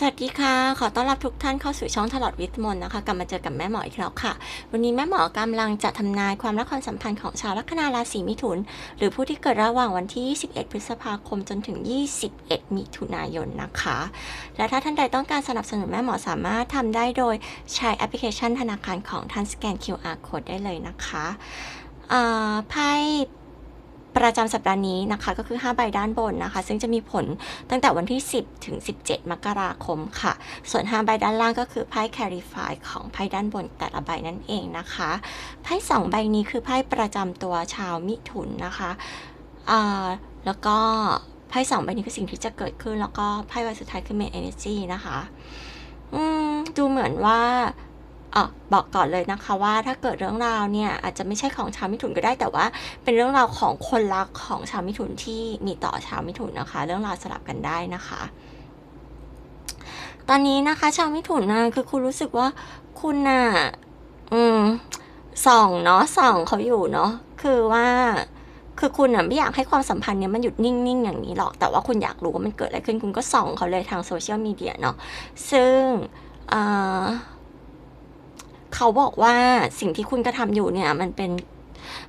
สวัสดีค่ะ ขอต้อนรับทุกท่านเข้าสู่ช่องตลอดวิทมนนะคะ กลับมาเจอกับแม่หมออีกแล้วค่ะ วันนี้แม่หมอกำลังจะทำนายความรักความสัมพันธ์ของชาวลัคนาราศีมิถุน หรือผู้ที่เกิดระหว่างวันที่ 21 พฤษภาคมจนถึง 21 มิถุนายนนะคะ และถ้าท่านใดต้องการสนับสนุนแม่หมอสามารถทำได้โดยใช้แอปพลิเคชันธนาคารของท่านสแกน QR code ได้เลยนะคะไพ่ ประจำสัปดาห์นี้นะคะ ก็คือ 5 ใบด้านบนนะคะ ซึ่งจะมีผลตั้งแต่วันที่ 10 ถึง 17 มกราคมค่ะ ส่วน 5 ใบด้านล่างก็คือไพ่ Clarify ของไพ่ด้านบนแต่ละใบนั่นเองนะคะไพ่2ใบนี้คือไพ่ประจำตัวชาวมิถุนนะคะแล้วก็ไพ่สองใบนี้คือสิ่งที่จะเกิดขึ้น แล้วก็ไพ่ใบสุดท้ายคือ Main Energy นะคะ อืม ดูเหมือนว่า อะบอกก่อนเลยนะคะว่าถ้าเกิดเรื่องราวเนี่ยอาจจะไม่ใช่ของชาวมิถุนก็ได้แต่ว่า เป็นเรื่องราวของคนรักของชาวมิถุนที่มีต่อชาวมิถุนนะคะ เรื่องราวสลับกันได้นะคะ ตอนนี้นะคะ ชาวมิถุนนะคือคุณรู้สึกว่าคุณน่ะอืมส่องเนาะส่องเขาอยู่เนาะคือว่าคือคุณน่ะไม่อยากให้ความสัมพันธ์เนี้ยมันหยุดนิ่งๆอย่างนี้หรอก แต่ว่าคุณอยากรู้ว่ามันเกิดอะไรขึ้นคุณก็ส่องเขาเลยทางโซเชียลมีเดียเนาะซึ่งอ่อ เขาบอกว่าสิ่งที่คุณกระทำอยู่เนี่ย มันเป็น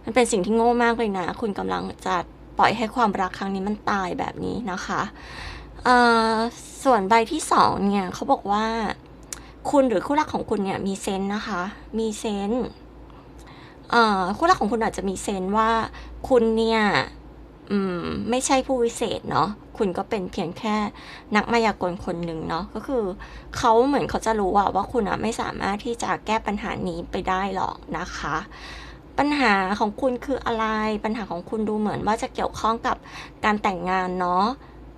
มันเป็นสิ่งที่โง่มากเลยนะ คุณกำลังจะปล่อยให้ความรักครั้งนี้มันตายแบบนี้นะคะเอ่อส่วนใบที่สองเนี่ยเขาบอกว่า คุณหรือคู่รักของคุณเนี่ยมีเซนนะคะ มีเซนเอ่อคู่รักของคุณอาจจะมีเซนว่าคุณเนี่ย อืม ไม่ใช่ผู้วิเศษเนาะคุณก็เป็นเพียงแค่นักมายากลคนหนึ่งเนาะก็คือเขาเหมือนเขาจะรู้อะว่าคุณอะไม่สามารถที่จะแก้ปัญหานี้ไปได้หรอกนะคะ ปัญหาของคุณคืออะไร ปัญหาของคุณดูเหมือนว่าจะเกี่ยวข้องกับการแต่งงานเนาะ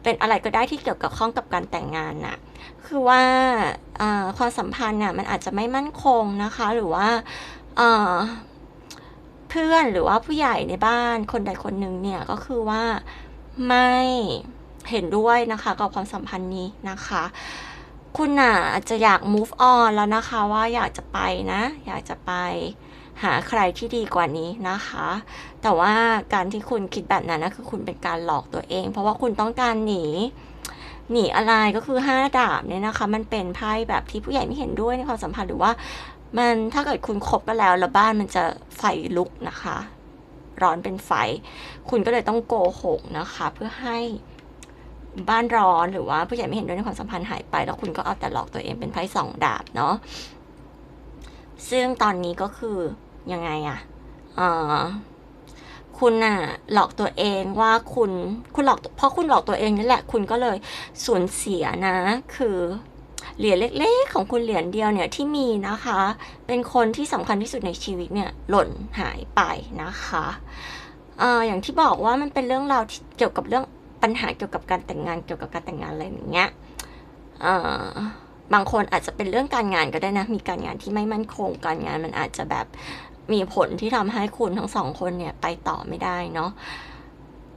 เป็นอะไรก็ได้ที่เกี่ยวกับข้องกับการแต่งงานน่ะ คือว่าความสัมพันธ์เนี่ยมันอาจจะไม่มั่นคงนะคะ หรือว่า เพื่อนหรือว่าผู้ใหญ่ในบ้านคนใดคนหนึ่งเนี่ยก็คือว่าไม่เห็นด้วยนะคะกับความสัมพันธ์นี้นะคะ คุณอาจจะอยาก move on แล้วนะคะว่าอยากจะไปนะ อยากจะไปหาใครที่ดีกว่านี้นะคะ แต่ว่าการที่คุณคิดแบบนั้นนะคือคุณเป็นการหลอกตัวเอง เพราะว่าคุณต้องการหนีหนีอะไรก็คือห้าดาบเนี่ยนะคะ มันเป็นไพ่แบบที่ผู้ใหญ่ไม่เห็นด้วยในความสัมพันธ์หรือว่า มันถ้าเกิดคุณคบกันแล้วแล้วบ้านมันจะ ไฟลุกนะคะ ร้อนเป็นไฟ คุณก็เลยต้องโกหกนะคะ เพื่อให้บ้านร้อนหรือว่าผู้ใหญ่ไม่เห็นด้วยในความสัมพันธ์หายไป แล้วคุณก็เอาแต่หลอกตัวเองเป็นไพ่สองดาบเนาะซึ่งตอนนี้ก็คือยังไงอะเอ่อคุณน่ะหลอกตัวเองว่าคุณคุณหลอกเพราะคุณหลอกตัวเองนี่แหละ คุณก็เลยสูญเสียนะ คือ เหรียญเล็กๆ ของคุณเหรียญเดียวเนี่ยที่มีนะคะ เป็นคนที่สำคัญที่สุดในชีวิตเนี่ยหล่นหายไปนะคะเอ่ออย่างที่บอกว่ามันเป็นเรื่องราวเกี่ยวกับเรื่องปัญหาเกี่ยวกับการแต่งงานเกี่ยวกับการแต่งงานอะไรอย่างเงี้ยเอ่อบางคนอาจจะเป็นเรื่องการงานก็ได้นะ มีการงานที่ไม่มั่นคง การงานมันอาจจะแบบมีผลที่ทำให้คุณทั้งสองคนเนี่ยไปต่อไม่ได้เนาะ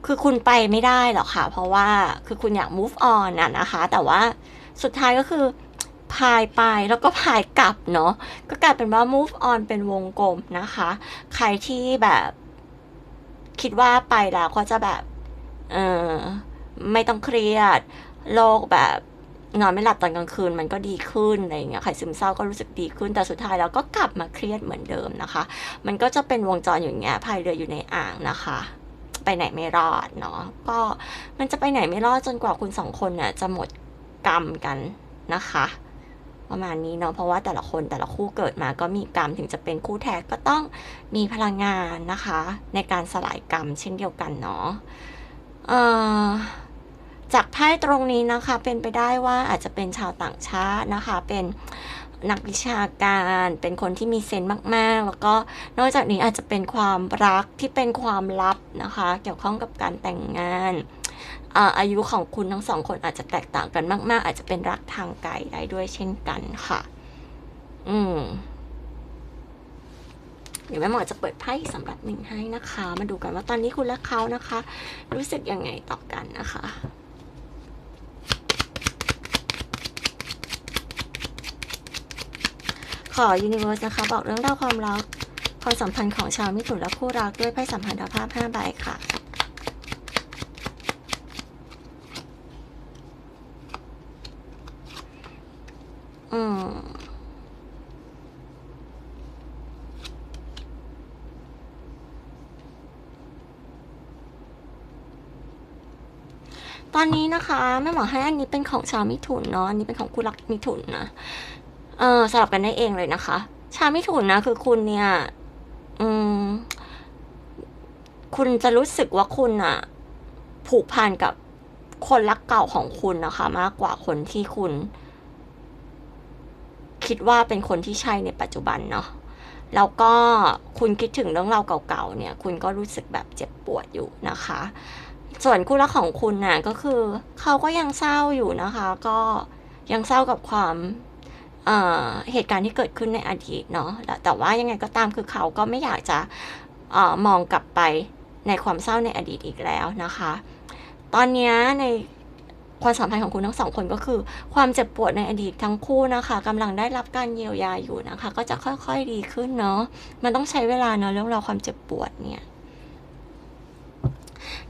คือคุณไปไม่ได้หรอกค่ะ เพราะว่าคือคุณอยาก move on นะนะคะ แต่ว่าสุดท้ายก็คือ พายไปแล้วก็พายกลับเนาะก็กลายเป็นว่า move on เป็นวงกลมนะคะ ใครที่แบบ คิดว่าไปแล้วก็จะแบบเออไม่ต้องเครียด โลกแบบนอนไม่หลับตอนกลางคืนมันก็ดีขึ้นอะไรเงี้ยใครซึมเศร้าก็รู้สึกดีขึ้น แต่สุดท้ายแล้วก็กลับมาเครียดเหมือนเดิมนะคะ มันก็จะเป็นวงจรอย่างเงี้ยพายเรืออยู่ในอ่างนะคะ ไปไหนไม่รอดเนาะ ก็มันจะไปไหนไม่รอดจนกว่าคุณสองคนเนี่ยจะหมดกรรมกันนะคะ ประมาณนี้เนาะเพราะว่าแต่ละคนแต่ละคู่เกิดมาก็มีกรรมถึงจะเป็นคู่แท้ก็ต้องมีพลังงานนะคะ ในการสลายกรรมเช่นเดียวกันเนาะจากไพ่ตรงนี้นะคะเป็นไปได้ว่าอาจจะเป็นชาวต่างชาตินะคะ เป็นนักวิชาการเป็นคนที่มีเซนส์มาก ๆ แล้วก็นอกจากนี้อาจจะเป็นความรักที่เป็นความลับนะคะ เกี่ยวข้องกับการแต่งงาน อายุของคุณทั้งสองคนอาจจะแตกต่างกันมาก ๆ อาจจะเป็นรักทางไกลได้ด้วยเช่นกันค่ะ อืมเดี๋ยวแม่หมอจะเปิดไพ่สำหรับหนึ่งให้นะคะ มาดูกันว่าตอนนี้คุณและเขานะคะ รู้สึกยังไงต่อกันนะคะขอ Universe นะคะ บอกเรื่องราวความรักความสัมพันธ์ของชาวมิถุนและคู่รักด้วยไพ่สัมพันธภาพ 5 ใบค่ะ อืมตอนนี้นะคะแม่หมอให้อันนี้เป็นของชาวมิถุนเนาะอันนี้เป็นของคู่รักมิถุนนะเออสลับกันได้เองเลยนะคะ ชาวมิถุนนะคือคุณเนี่ย อืม คุณจะรู้สึกว่าคุณอะผูกพันกับคนรักเก่าของคุณนะคะ มากกว่าคนที่คุณ คิดว่าเป็นคนที่ใช่ในปัจจุบันเนาะแล้วก็คุณคิดถึงเรื่องราวเก่าๆเนี่ย คุณก็รู้สึกแบบเจ็บปวดอยู่นะคะ ส่วนคู่รักของคุณน่ะก็คือเขาก็ยังเศร้าอยู่นะคะ ก็ยังเศร้ากับความเอ่อเหตุการณ์ที่เกิดขึ้นในอดีตเนาะแต่ว่ายังไงก็ตามคือเขาก็ไม่อยากจะเออมองกลับไปในความเศร้าในอดีตอีกแล้วนะคะ ตอนนี้ใน ความสัมพันธ์ของคุณทั้งสองคนก็คือ ความเจ็บปวดในอดีตทั้งคู่นะคะกำลังได้รับการเยียวยาอยู่นะคะ ก็จะค่อยๆดีขึ้นเนาะมันต้องใช้เวลาเนาะเรื่องราวความเจ็บปวดเนี่ย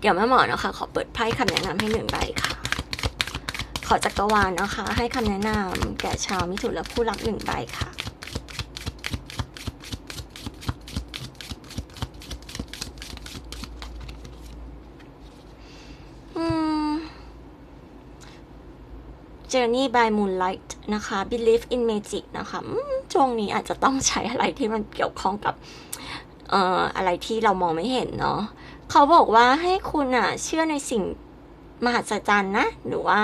เดี๋ยวแม่หมอนะคะ ขอเปิดไพ่คำแนะนำให้หนึ่งใบค่ะ ขอจักรวาลนะคะ ให้คำแนะนำแก่ชาวมิถุนและผู้รักหนึ่งใบค่ะ อืม Journey by Moonlight นะคะ Believe in Magic นะคะช่วงนี้อาจจะต้องใช้อะไรที่มันเกี่ยวข้องกับเอ่ออะไรที่เรามองไม่เห็นเนาะเขาบอกว่าให้คุณอะเชื่อในสิ่งมหัศจรรย์นะ หรือว่า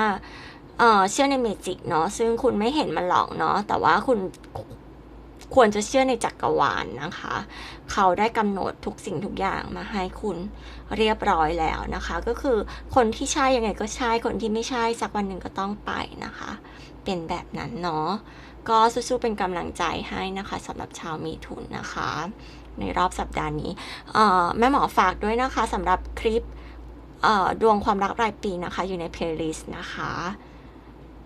เอ่อเชื่อในเมจิกเนาะซึ่งคุณไม่เห็นมันหรอกเนาะแต่ว่าคุณ ควรจะเชื่อในจักรวาลนะคะ เขาได้กำหนดทุกสิ่งทุกอย่างมาให้คุณเรียบร้อยแล้วนะคะ ก็คือคนที่ใช่ยังไงก็ใช่คนที่ไม่ใช่สักวันหนึ่งก็ต้องไปนะคะ เป็นแบบนั้นเนาะก็สู้ๆเป็นกำลังใจให้นะคะสำหรับชาวมีทุนนะคะ ในรอบสัปดาห์นี้แม่หมอฝากด้วยนะคะสำหรับคลิปดวงความรักรายปีนะคะอยู่ในเพลย์ลิสต์นะคะ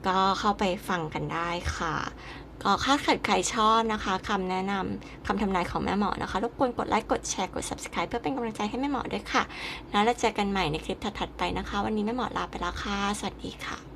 ก็เข้าไปฟังกันได้ค่ะ ขอค่าขดใครชอบนะคะคำแนะนำคำทำนายของแม่หมอนะคะ รบกวนกดไลค์ กดแชร์ กด subscribe เพื่อเป็นกำลังใจให้แม่หมอด้วยค่ะ แล้วเราเจอกันใหม่ในคลิปถัดๆไปนะคะ วันนี้แม่หมอลาไปแล้วค่ะ สวัสดีค่ะ